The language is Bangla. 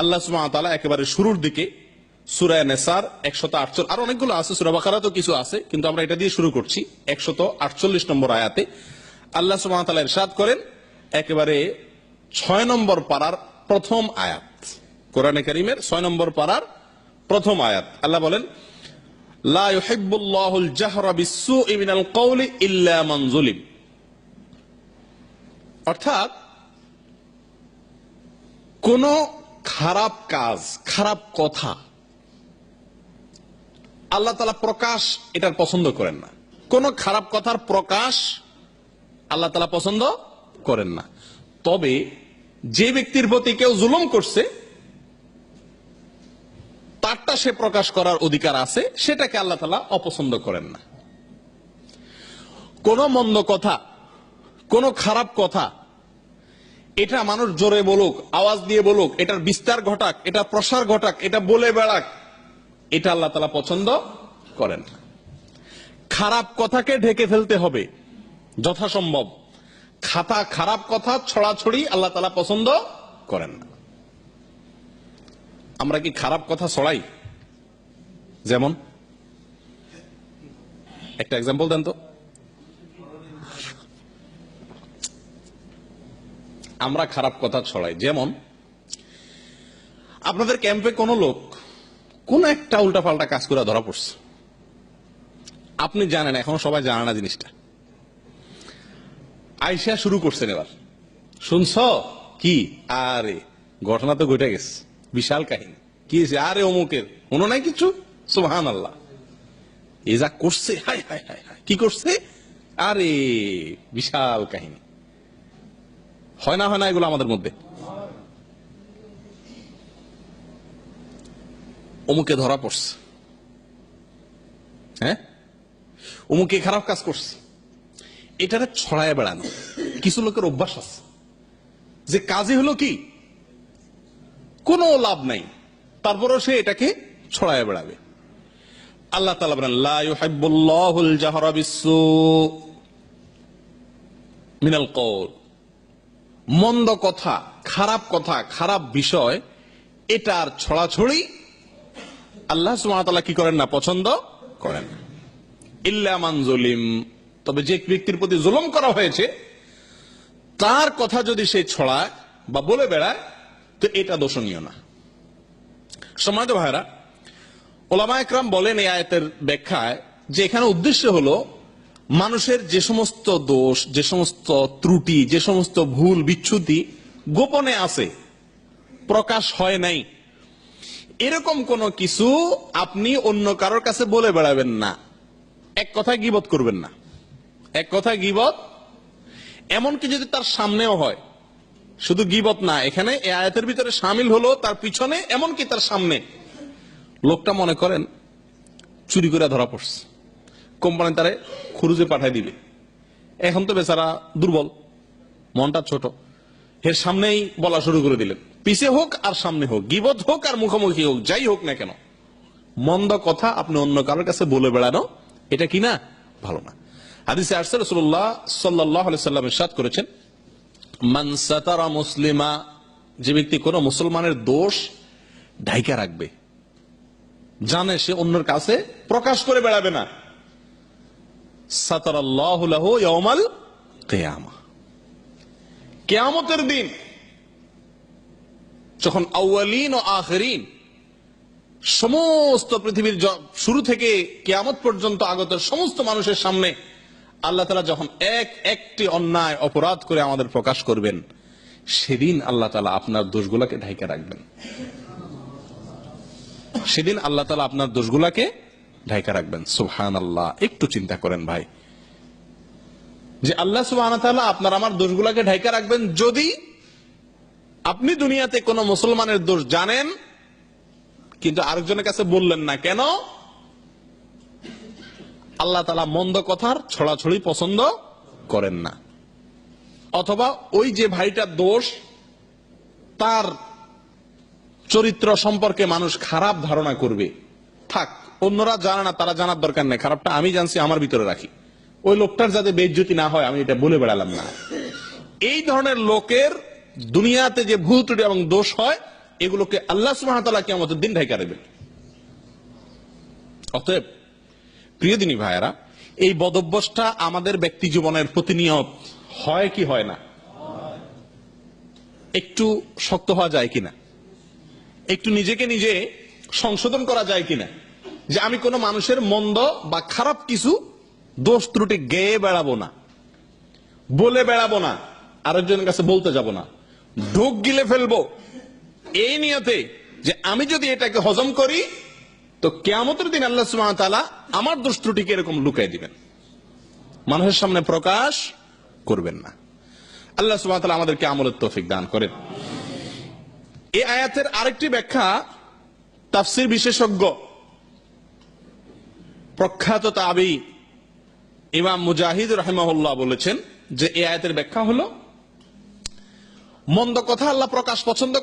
আল্লাহ একেবারে শুরুর দিকে সূরা নেসার একশত আটচল্লিশ আর অনেকগুলো আছে তো কিছু আছে, কিন্তু আমরা এটা দিয়ে শুরু করছি একশত আটচল্লিশ নম্বর আয়াতে। আল্লাহ করেন, একেবারে ছয় নম্বর পারার প্রথম আয়াত। কোরআনে ছয় নম্বর পারার প্রথম আয়াত। আল্লাহ বলেন, লা ইউহিব্বুল্লাহুল জাহরা বিসসুই মিনাল কওলি ইল্লা মান অর্থাৎ কোন খারাপ কাজ, খারাপ কথা আল্লাহ তালা প্রকাশ এটার পছন্দ করেন না। কোন খারাপ কথার প্রকাশ আল্লাহ তালা পছন্দ করেন না। তবে যে ব্যক্তির প্রতি কেউ জুলুম করছে, তারটা সে প্রকাশ করার অধিকার আছে, সেটাকে আল্লাহ তালা অপছন্দ করেন না। কোন মন্দ কথা, কোন খারাপ কথা এটা মানুষ জোরে বলুক, আওয়াজ দিয়ে বলুক, এটার বিস্তার ঘটাক, এটা প্রসার ঘটাক, এটা বলে বেড়াক, এটা আল্লাহ তালা পছন্দ করেন। খারাপ কথাকে ঢেকে ফেলতে হবে, যথাসম্ভব। খাতা খারাপ কথা, ছড়াছড়ি আল্লাহ তালা পছন্দ করেন। না আমরা কি খারাপ কথা ছড়াই? যেমন? একটা এক্সাম্পল দেন তো। আমরা খারাপ কথা ছড়াই। যেমন, আপনাদের ক্যাম্পে কোন লোক কোন একটা উল্টাপাল্টা কাজ করে ধরা পড়ছে। আপনি জানেন, এখন সবাই জানে না জিনিসটা। আইসা শুরু করছেন এবার। শুনছ? কি? আরে, ঘটনা তো ঘটে গেছে। বিশাল কাহিনী। কি আরে, অমুকের। মনে নাই কিছু? সুহান আল্লাহ এ যা করছে হাই হাই হাই হাই কি করছে? আরে, বিশাল কাহিনী। হয় না হয় না, এগুলো আমাদের মধ্যে। অমুকে ধরা পড়ছে। হ্যাঁ? অমুকে খারাপ কাজ করছে। এটারে ছড়ায় বেড়ানো। কিছু লোকের অভ্যাস আছে। যে কাজে হলো কি? কোনো লাভ নাই। তারপরেও সে এটাকে ছড়ায় বেড়াবে। আল্লাহ তালা বলেন মন্দ কথা, খারাপ কথা, খারাপ বিষয়, এটার ছড়াছড়ি আল্লাহ কি করেন না, পছন্দ করেন। ইল্লামান জলিম, তবে যে ব্যক্তির প্রতি জুলুম করা হয়েছে, তার কথা যদি সে ছড়ায় বা বলে বেড়ায়, তো এটা দোষণীয় না। সমাজ ভাইরা ওলামা একরাম বলেন এই আয়তের ব্যাখ্যায় যে এখানে উদ্দেশ্য হলো মানুষের যে সমস্ত দোষ, যে সমস্ত ত্রুটি, যে সমস্ত ভুল বিচ্ছুতি গোপনে আছে, প্রকাশ হয় নাই। এরকম কোন কিছু আপনি অন্য কারোর কাছে বলে বেড়াবেন না। এক কথায় গিবত করবেন না। এক কথায় গিবত, এমনকি যদি তার সামনেও হয়, শুধু গিবত না, এখানে এই আয়াতের ভিতরে সামিল হলো তার পিছনে, এমনকি তার সামনে। লোকটা মনে করেন, চুরি করে ধরা পড়ছে। কোম্পানি তারে খুরুজে পাঠাই দিবে। এখন তো বেচারা দুর্বল, মনটা ছোট। এর সামনেই বলা শুরু করে দিলেন, পিছে হোক আর সামনে হোক, গিবত হোক আর মুখোমুখি হোক, যাই হোক না কেন। মন্দ কথা আপনি অন্য কারোর কাছে বলে বেড়ানো, এটা কি না? ভালো না। হাদিসে আরসাল রসুল্লাহ সাল্লাহ সাল্লাম সাত করেছেন, মান সাতারা মুসলিমা যে ব্যক্তি কোন মুসলমানের দোষ ঢাইকা রাখবে, জানে সে অন্যের কাছে প্রকাশ করে বেড়াবে না। ইয়াউমাল দিন যখন ও আখরিন সমস্ত পৃথিবীর শুরু থেকে কিয়ামত পর্যন্ত আগত সমস্ত মানুষের সামনে আল্লাহ তালা যখন এক একটি অন্যায় অপরাধ করে আমাদের প্রকাশ করবেন, সেদিন আল্লাহ তালা আপনার দোষগুলাকে ঢাইকা রাখবেন। সেদিন আল্লাহ তালা আপনার দোষগুলাকে ঢাইকা রাখবেন। সুহান আল্লাহ একটু চিন্তা করেন ভাই। যে আল্লাহ সুবাহ আপনার আমার দোষগুলাকে ঢাইকা রাখবেন যদি আপনি দুনিয়াতে কোন মুসলমানের দোষ জানেন, কিন্তু আরেকজনের কাছে বললেন না কেন? আল্লাহ তালা মন্দ কথার ছড়াছড়ি পছন্দ করেন না। অথবা ওই যে ভাইটার দোষ, তার চরিত্র সম্পর্কে মানুষ খারাপ ধারণা করবে। থাক অন্যরা জানে না, তারা জানার দরকার নেই। খারাপটা আমি জানছি, আমার ভিতরে রাখি। ওই লোকটার যাতে বেজ্জতি না হয়, আমি এটা বলে বেড়ালাম না। এই ধরনের লোকের দুনিয়াতে যে ভুল ত্রুটি এবং দোষ হয়, এগুলোকে আল্লাহ সুবাহতাল্লাহ কি আমাদের দিন ঢাকা দেবেন। অতএব, প্রিয় দিনী ভাইয়েরা, এই বদভ্যসটা আমাদের ব্যক্তি জীবনের প্রতিনিয়ত হয় কি হয় না? একটু শক্ত হওয়া যায় কিনা? একটু নিজেকে নিজে সংশোধন করা যায় কিনা? যে আমি কোনো মানুষের মন্দ বা খারাপ কিছু দোষ ত্রুটি গেয়ে বেড়াবো না, বলে বেড়াবো না, আরেকজনের কাছে বলতে যাব না, ঢোক গিলে ফেলব। এই নিয়তে যে আমি যদি এটাকে হজম করি, তো কেয়ামতের দিন আল্লাহ ওয়া আমার দোষ ত্রুটিকে এরকম লুকাই দিবেন। মানুষের সামনে প্রকাশ করবেন না। আল্লাহ ওয়া আমাদেরকে আমলের তৌফিক দান করেন। এই আয়াতের আরেকটি ব্যাখ্যা তাফসির বিশেষজ্ঞ প্রখ্যাত তাবি ইমাম মুজাহিদ রহমাহুল্লাহ বলেছেন যে এ আয়াতের ব্যাখ্যা হলো, মন্দ কথা আল্লাহ প্রকাশ পছন্দ